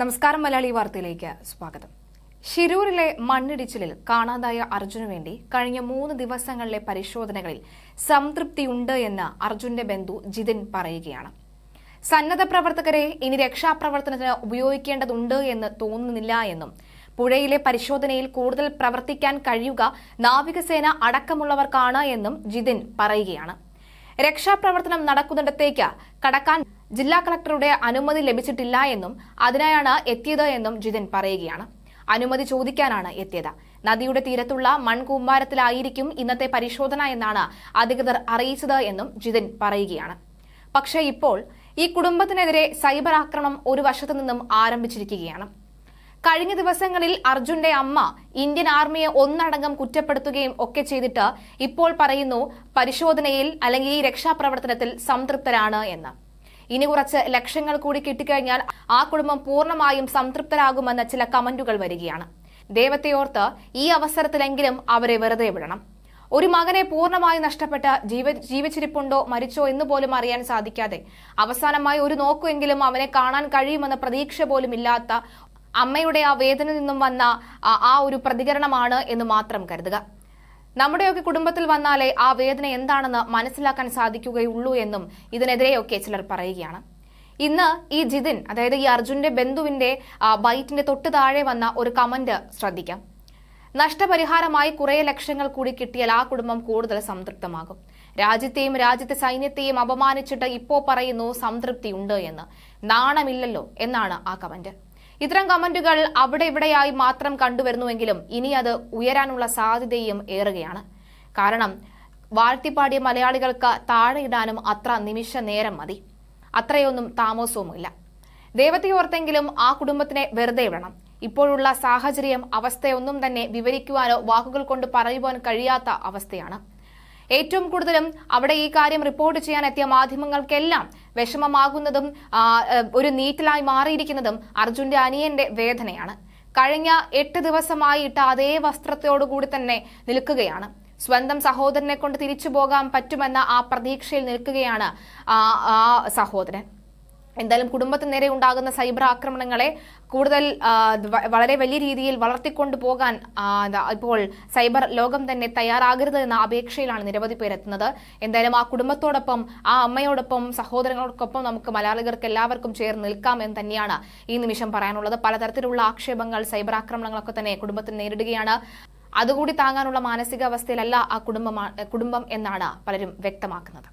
നമസ്കാരം മലയാളി വാർത്തയിലേക്ക് സ്വാഗതം. ഷിരൂരിലെ മണ്ണിടിച്ചിലിൽ കാണാതായ അർജുനു വേണ്ടി കഴിഞ്ഞ മൂന്ന് ദിവസങ്ങളിലെ പരിശോധനകളിൽ സംതൃപ്തിയുണ്ട് എന്ന് അർജുന്റെ ബന്ധു ജിതിൻ പറയുകയാണ്. സന്നദ്ധ പ്രവർത്തകരെ ഇനി രക്ഷാപ്രവർത്തനത്തിന് ഉപയോഗിക്കേണ്ടതുണ്ട് എന്ന് തോന്നുന്നില്ല എന്നും പുഴയിലെ പരിശോധനയിൽ കൂടുതൽ പ്രവർത്തിക്കാൻ കഴിയുക നാവികസേന അടക്കമുള്ളവർക്കാണ് എന്നും ജിതിൻ പറയുകയാണ്. രക്ഷാപ്രവർത്തനം നടക്കുന്നിടത്തേക്ക് കടക്കാൻ ജില്ലാ കളക്ടറുടെ അനുമതി ലഭിച്ചിട്ടില്ല എന്നും അതിനായാണ് എത്തിയത് എന്നും ജിതിൻ പറയുകയാണ്. അനുമതി ചോദിക്കാനാണ് എത്തിയത്. നദിയുടെ തീരത്തുള്ള മൺകൂമ്പാരത്തിലായിരിക്കും ഇന്നത്തെ പരിശോധന എന്നാണ് അധികൃതർ അറിയിച്ചത് എന്നും ജിതിൻ പറയുകയാണ്. പക്ഷേ ഇപ്പോൾ ഈ കുടുംബത്തിനെതിരെ സൈബർ ആക്രമണം ഒരു വശത്തു നിന്നും ആരംഭിച്ചിരിക്കുകയാണ്. കഴിഞ്ഞ ദിവസങ്ങളിൽ അർജുന്റെ അമ്മ ഇന്ത്യൻ ആർമിയെ ഒന്നടങ്കം കുറ്റപ്പെടുത്തുകയും ഒക്കെ ചെയ്തിട്ട് ഇപ്പോൾ പറയുന്നു പരിശോധനയിൽ അല്ലെങ്കിൽ ഈ രക്ഷാപ്രവർത്തനത്തിൽ സംതൃപ്തരാണ് എന്ന്. ഇനി കുറച്ച് ലക്ഷങ്ങൾ കൂടി കിട്ടിക്കഴിഞ്ഞാൽ ആ കുടുംബം പൂർണമായും സംതൃപ്തരാകുമെന്ന ചില കമന്റുകൾ വരികയാണ്. ദൈവത്തെയോർത്ത് ഈ അവസരത്തിലെങ്കിലും അവരെ വെറുതെ വിടണം. ഒരു മകനെ പൂർണമായി നഷ്ടപ്പെട്ട ജീവ ജീവിച്ചിരിപ്പുണ്ടോ മരിച്ചോ എന്ന് പോലും അറിയാൻ സാധിക്കാതെ അവസാനമായി ഒരു നോക്കുമെങ്കിലും അവനെ കാണാൻ കഴിയുമെന്ന പ്രതീക്ഷ പോലും ഇല്ലാത്ത അമ്മയുടെ ആ വേദന നിന്നും വന്ന ആ- ഒരു പ്രതികരണമാണ് എന്ന് മാത്രം കരുതുക. നമ്മുടെയൊക്കെ കുടുംബത്തിൽ വന്നാലേ ആ വേദന എന്താണെന്ന് മനസ്സിലാക്കാൻ സാധിക്കുകയുള്ളൂ എന്നും ഇതിനെതിരെയൊക്കെ ചിലർ പറയുകയാണ്. ഇന്ന് ഈ ജിതിൻ അതായത് ഈ അർജുന്റെ ബന്ധുവിന്റെ ബൈറ്റിന്റെ തൊട്ട് താഴെ വന്ന ഒരു കമന്റ് ശ്രദ്ധിക്കാം. നഷ്ടപരിഹാരമായി കുറേ ലക്ഷങ്ങൾ കൂടി കിട്ടിയാൽ ആ കുടുംബം കൂടുതൽ സംതൃപ്തമാകും. രാജ്യത്തെയും രാജ്യത്തെ സൈന്യത്തെയും അപമാനിച്ചിട്ട് ഇപ്പോ പറയുന്നു സംതൃപ്തി ഉണ്ട് എന്ന്. നാണമില്ലല്ലോ എന്നാണ് ആ കമന്റ് ഇത്തരം കമന്റുകൾ അവിടെ ഇവിടെയായി മാത്രം കണ്ടുവരുന്നുവെങ്കിലും ഇനി അത് ഉയരാനുള്ള സാധ്യതയും ഏറുകയാണ്. കാരണം വാഴ്ത്തിപ്പാടിയ മലയാളികൾക്ക് താഴെയിടാനും അത്ര നിമിഷ നേരം മതി. അത്രയൊന്നും താമസവുമില്ല. ദൈവത്തെയോർത്തെങ്കിലും ആ കുടുംബത്തിനെ വെറുതെ വിടണം. ഇപ്പോഴുള്ള സാഹചര്യം അവസ്ഥയൊന്നും തന്നെ വിവരിക്കുവാനോ വാക്കുകൾ കൊണ്ട് പറയുവാൻ കഴിയാത്ത അവസ്ഥയാണ്. ഏറ്റവും കൂടുതലും അവിടെ ഈ കാര്യം റിപ്പോർട്ട് ചെയ്യാൻ എത്തിയ മാധ്യമങ്ങൾക്കെല്ലാം വിഷമമാകുന്നതും ഒരു നീറ്റിലായി മാറിയിരിക്കുന്നതും അർജുന്റെ അനിയന്റെ വേദനയാണ്. കഴിഞ്ഞ എട്ട് ദിവസമായിട്ട് അതേ വസ്ത്രത്തോടുകൂടി തന്നെ നിൽക്കുകയാണ്. സ്വന്തം സഹോദരനെ കൊണ്ട് തിരിച്ചു പോകാൻ പറ്റുമെന്ന ആ പ്രതീക്ഷയിൽ നിൽക്കുകയാണ് ആ സഹോദരൻ. എന്തായാലും കുടുംബത്തിന് നേരെ ഉണ്ടാകുന്ന സൈബർ ആക്രമണങ്ങളെ കൂടുതൽ വളരെ വലിയ രീതിയിൽ വളർത്തിക്കൊണ്ടു പോകാൻ ഇപ്പോൾ സൈബർ ലോകം തന്നെ തയ്യാറാകരുത് എന്ന അപേക്ഷയിലാണ് നിരവധി പേർ എത്തുന്നത്. എന്തായാലും ആ കുടുംബത്തോടൊപ്പം ആ അമ്മയോടൊപ്പം സഹോദരങ്ങളോടൊപ്പം നമുക്ക് മലയാളികർക്ക് എല്ലാവർക്കും ചേർന്ന് നിൽക്കാം എന്ന് തന്നെയാണ് ഈ നിമിഷം പറയാനുള്ളത്. പലതരത്തിലുള്ള ആക്ഷേപങ്ങൾ സൈബർ ആക്രമണങ്ങളൊക്കെ തന്നെ കുടുംബത്തിന് നേരിടുകയാണ്. അതുകൂടി താങ്ങാനുള്ള മാനസികാവസ്ഥയിലല്ല ആ കുടുംബം കുടുംബം എന്നാണ് പലരും വ്യക്തമാക്കുന്നത്.